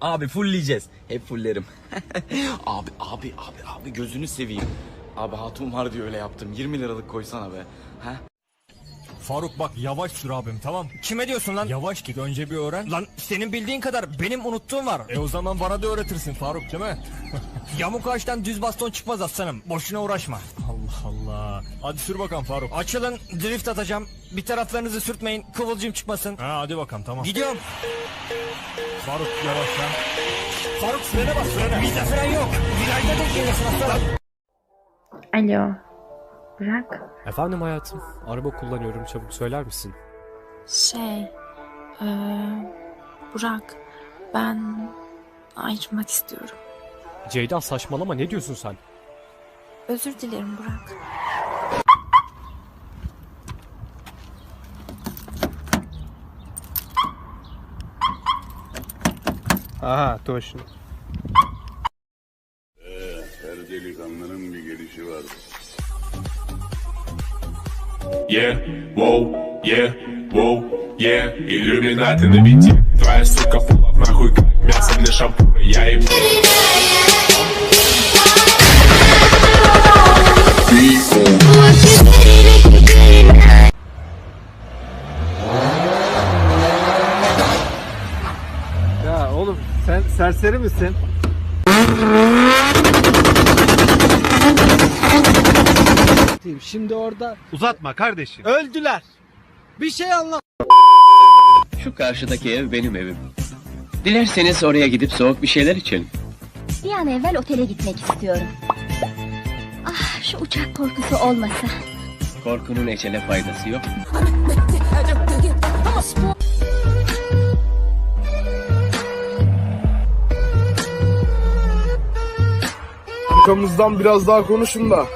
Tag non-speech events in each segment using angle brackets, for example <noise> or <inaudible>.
Abi fullleyeceğiz. Hep fullerim. <laughs> abi abi abi abi gözünü seveyim. Abi hatun var diye öyle yaptım. 20 liralık koysana be. Ha? Faruk bak yavaş sür abim tamam. Kime diyorsun lan? Yavaş git önce bir öğren. Lan senin bildiğin kadar benim unuttuğum var. E o zaman bana da öğretirsin Faruk değil mi? <laughs> Yamuk ağaçtan düz baston çıkmaz aslanım. Boşuna uğraşma. Allah Allah. Hadi sür bakalım Faruk. Açılın drift atacağım. Bir taraflarınızı sürtmeyin kıvılcım çıkmasın. Ha hadi bakalım tamam. Gidiyorum. Faruk yavaş lan. Faruk frene bas frene. Bizde fren yok. Virajda tek gelirsin aslanım. Alo. Bırak. Efendim hayatım, araba kullanıyorum çabuk söyler misin? Şey. eee, Burak. Ben ayrılmak istiyorum. Ceyda saçmalama ne diyorsun sen? Özür dilerim Burak. Aha точно. Yeah, wow, yeah, wow, yeah Иллюминаты на бите Твоя сука фулов нахуй как мясо для шампура Я им serseri misin? Şimdi orada uzatma kardeşim. Öldüler. Bir şey anlat. Şu karşıdaki ev benim evim. Dilerseniz oraya gidip soğuk bir şeyler içelim. Bir an evvel otele gitmek istiyorum. Ah şu uçak korkusu olmasa. Korkunun ecele faydası yok. Arkamızdan biraz daha konuşun da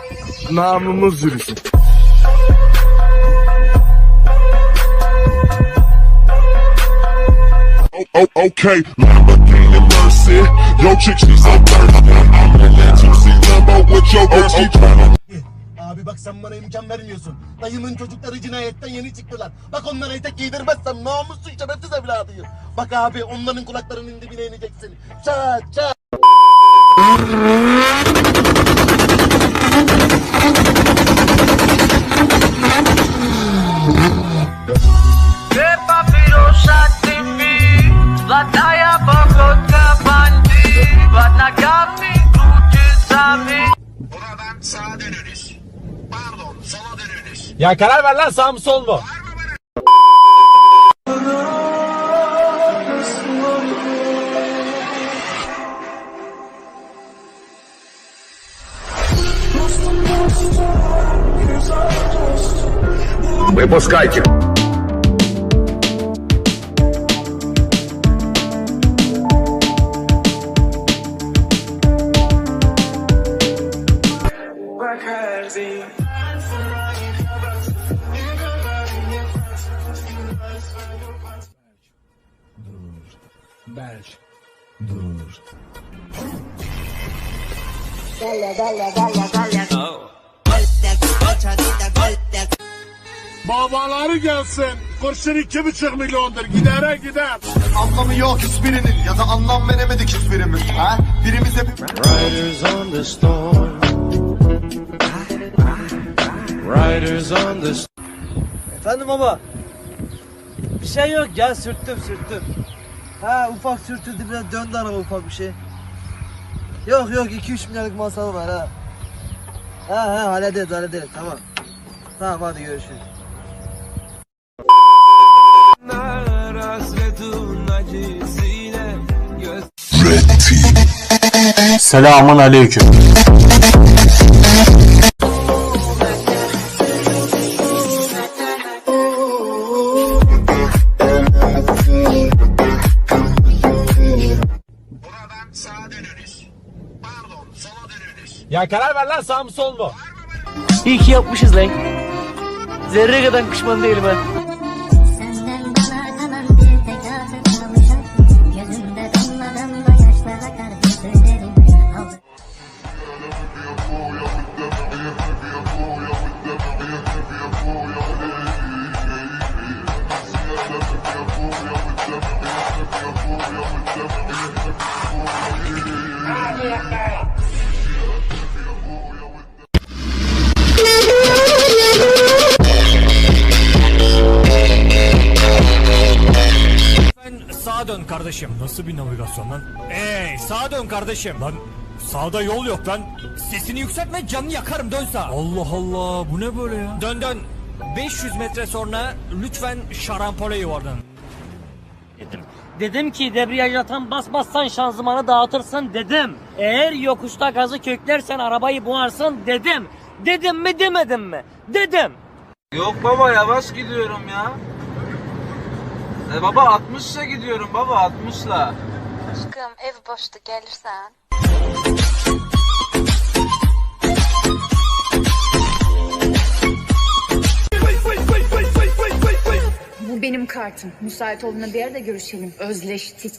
namımız yürüsün. Oh, okay, Lamborghini Mercy. Yo, chick, she's so thirsty. I'm in that 2C Lambo with your girl. She tryna Abi bak sen bana imkan vermiyorsun. Dayımın çocukları cinayetten yeni çıktılar. Bak onlara etek giydirmezsem namussuz şerefsiz evladıyım. Bak abi onların kulaklarının dibine ineceksin. Çat çat. Ya karar ver lan sağ mı sol mu? Выпускайте. Дружба. Дальше. Дружба. Dale, dale, dale, dale. Oh. Goltec, ocho, dita, goltec. Babaları gelsin. Kurşun iki buçuk milyondur. Gidere gider. Anlamı yok hiçbirinin ya da anlam veremedik hiçbirimiz. Ha? Birimiz hep... Efendim baba. Bir şey yok ya sürttüm sürttüm. Ha ufak sürtüldü biraz döndü araba ufak bir şey. Yok yok 2-3 milyarlık masal var ha. Ha ha hallederiz hallederiz tamam. Tamam hadi görüşürüz. Selamun aleyküm. Dönünüz. Pardon, sola dönünüz. Ya karar ver lan sağ mı sol mu? İyi ki yapmışız lan. Zerre kadar pişman değilim ha. Sağa dön kardeşim. Nasıl bir navigasyon lan? Ey sağa dön kardeşim. Lan sağda yol yok lan. Sesini yükseltme canını yakarım dön sağa. Allah Allah bu ne böyle ya? Dön dön. 500 metre sonra lütfen şarampole yuvarlan. Dedim ki debriyaja tam basmazsan şanzımanı dağıtırsın dedim. Eğer yokuşta gazı köklersen arabayı boğarsın dedim. Dedim mi demedim mi? Dedim. Yok baba yavaş gidiyorum ya. E baba 60'la gidiyorum baba 60'la. Aşkım ev boştu gelirsen. Kartım. Müsait olduğunda bir yerde görüşelim. Özleştik.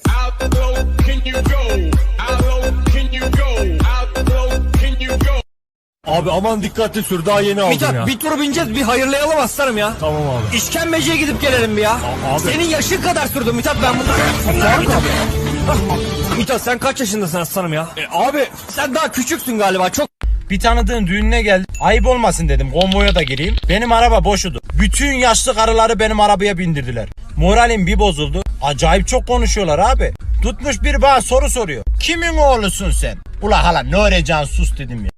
Abi aman dikkatli sür daha yeni aldım ya. bir tur bineceğiz bir hayırlayalım aslanım ya. Tamam abi. İşkembeciye gidip gelelim bir ya. abi. Senin yaşın kadar sürdü Mithat ben bunu... Faruk abi. Mithat sen kaç yaşındasın aslanım ya? E, abi sen daha küçüksün galiba çok... Bir tanıdığın düğününe geldim. Ayıp olmasın dedim konvoya da gireyim. Benim araba boşudu. Bütün yaşlı karıları benim arabaya bindirdiler. Moralim bir bozuldu. Acayip çok konuşuyorlar abi. Tutmuş bir bana soru soruyor. Kimin oğlusun sen? Ula hala ne öğreceksin sus dedim ya.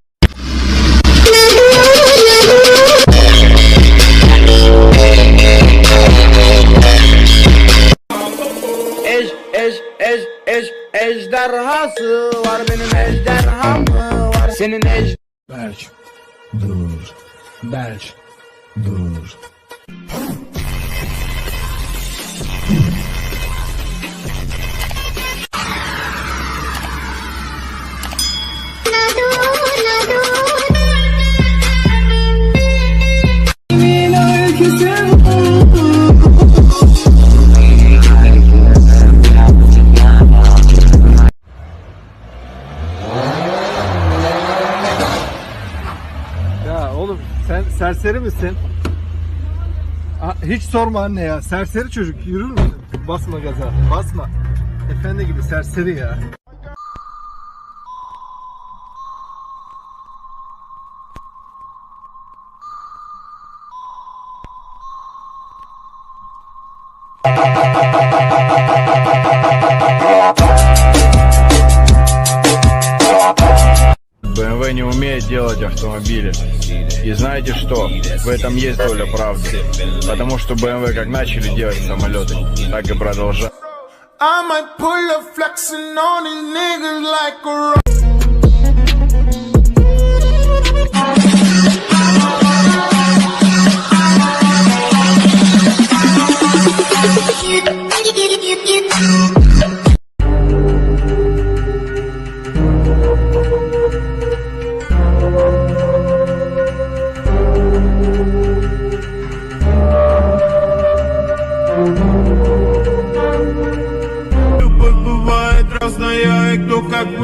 Ej, ej, ej, ej, ejderhası var benim ejderham. Senin ej... Berk, dur. Berk, dur. serseri misin? hiç sorma anne ya. Serseri çocuk yürür müsün? Basma gaza. Basma. Efendi gibi serseri ya. BMW не умеет делать автомобили. И знаете что? В этом есть доля правды. Потому что BMW как начали делать самолеты, так и продолжают. I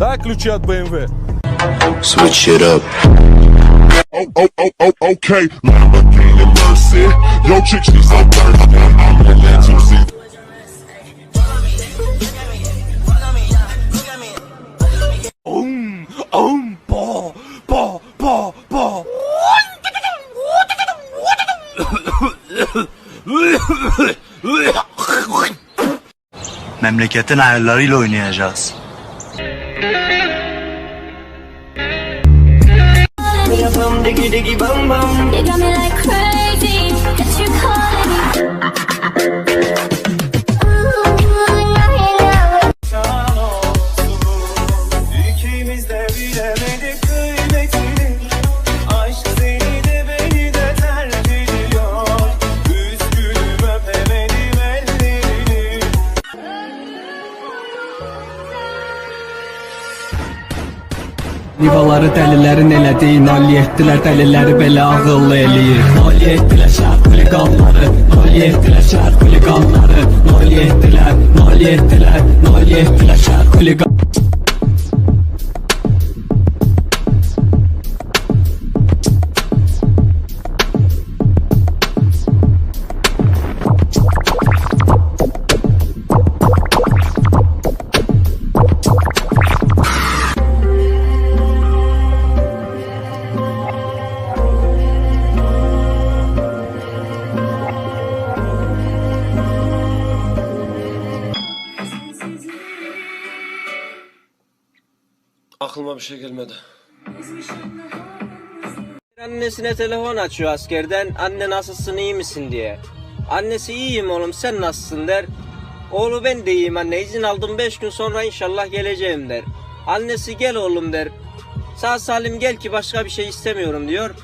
Дай ключи от BMW. Switch it up. Oh, oh, oh, oh, okay. Lamborghini Mercy. Yo, chick, she's a bird. I'm willing to see. Om, om, bo, bo, bo, bo. Memleketin ayarlarıyla oynayacağız. You got me like crazy that you calling me. Nivaları dəlilərin elədiyi Nolli etdilər dəliləri belə ağıllı eləyir. Nolli etdilər şəhər xuliqanları Nolli etdilər şəhər xuliqanları Nolli etdilər, nolli etdilər Nolli etdilər şəhər xuliqanları Aklıma bir şey gelmedi. Annesine telefon açıyor askerden. Anne nasılsın iyi misin diye. Annesi iyiyim oğlum sen nasılsın der. Oğlu ben de iyiyim anne izin aldım 5 gün sonra inşallah geleceğim der. Annesi gel oğlum der. Sağ salim gel ki başka bir şey istemiyorum diyor.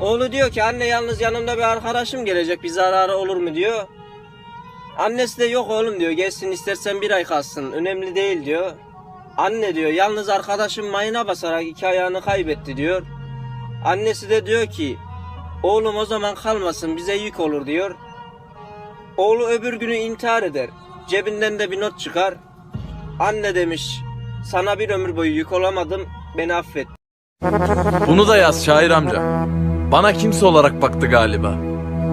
Oğlu diyor ki anne yalnız yanımda bir arkadaşım gelecek bir zararı olur mu diyor. Annesi de yok oğlum diyor gelsin istersen bir ay kalsın önemli değil diyor. Anne diyor yalnız arkadaşım mayına basarak iki ayağını kaybetti diyor. Annesi de diyor ki oğlum o zaman kalmasın bize yük olur diyor. Oğlu öbür günü intihar eder. Cebinden de bir not çıkar. Anne demiş sana bir ömür boyu yük olamadım beni affet. Bunu da yaz şair amca. Bana kimse olarak baktı galiba.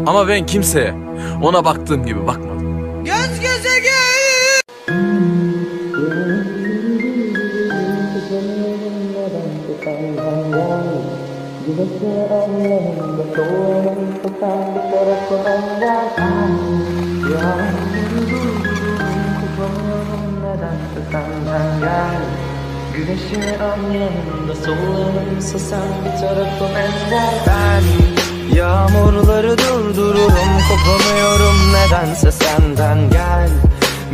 Ama ben kimseye ona baktığım gibi bakmadım. Göz göze gel. Anlamında sollanırsa sen bir tarafım ender Ben yağmurları durdururum kopamıyorum nedense senden. Gel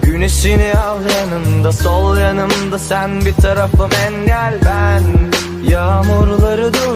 Güneşini al yanımda sol yanımda sen bir tarafım engel. Ben yağmurları dur